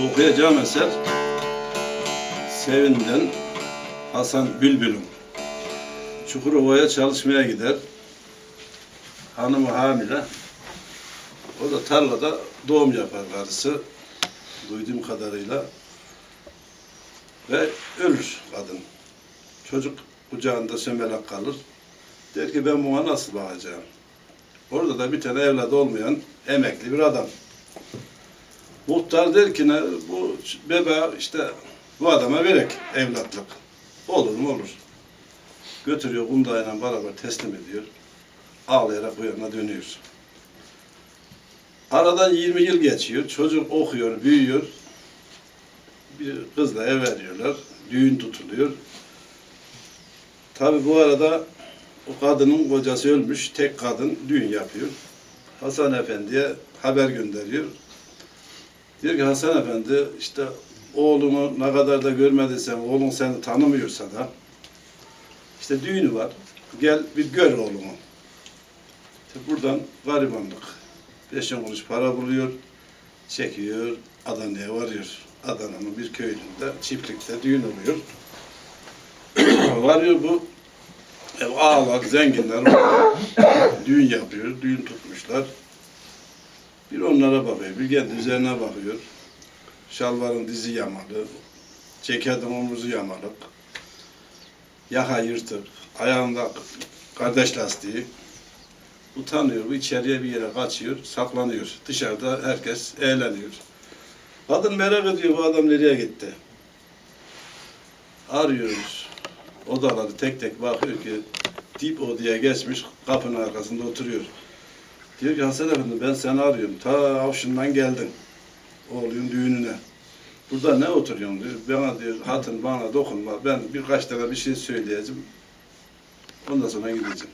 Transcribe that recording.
okuyacağım eser Sevin'den Hasan Bülbül'üm. Çukurova'ya çalışmaya gider. Hanımı hamile. O da tarlada doğum yapar karısı. Duyduğum kadarıyla. Ve ölür kadın. Çocuk kucağında sömelek kalır. Der ki ben buna nasıl bakacağım? Orada da bir tane evladı olmayan emekli bir adam. Muhtar der ki ne, bu bebe işte bu adama verek evlatlık. Olur mu olur. Götürüyor kumdayla beraber teslim ediyor. Ağlayarak bu yana dönüyor. Aradan 20 yıl geçiyor. Çocuk okuyor, büyüyor. Bir kızla evleniyorlar. Düğün tutuluyor. Tabi bu arada o kadının kocası ölmüş. Tek kadın düğün yapıyor. Hasan Efendi'ye haber gönderiyor. Diyor ki Hasan Efendi işte oğlunu ne kadar da görmediysen, oğlun seni tanımıyorsa da işte düğünü var. Gel bir gör oğlumu. İşte buradan garibanlık. Beş on kuruş para buluyor. Çekiyor. Adana'ya varıyor. Adana'nın bir köyünde çiftlikte düğün oluyor. varıyor bu ev ağalar, zenginler düğün yapıyor. Düğün tutmuşlar. Bir onlara bakıyor, bir kendi üzerine bakıyor. Şalvarın dizi yamalı, ceketin omuzu yamalık, yaka yırtık, ayağında kardeş lastiği. Utanıyor, bu içeriye bir yere kaçıyor, saklanıyor. Dışarıda herkes eğleniyor. Kadın merak ediyor bu adam nereye gitti. Arıyoruz. Odaları tek tek bakıyor ki dip odaya geçmiş kapının arkasında oturuyor. Diyor ki Hasan Efendi ben seni arıyorum. Ta Avşin'den geldin. Oğluyun düğününe. Burada ne oturuyorsun diyor. Bana diyor hatın bana dokunma. Ben birkaç tane bir şey söyleyeceğim. Ondan sonra gideceğim.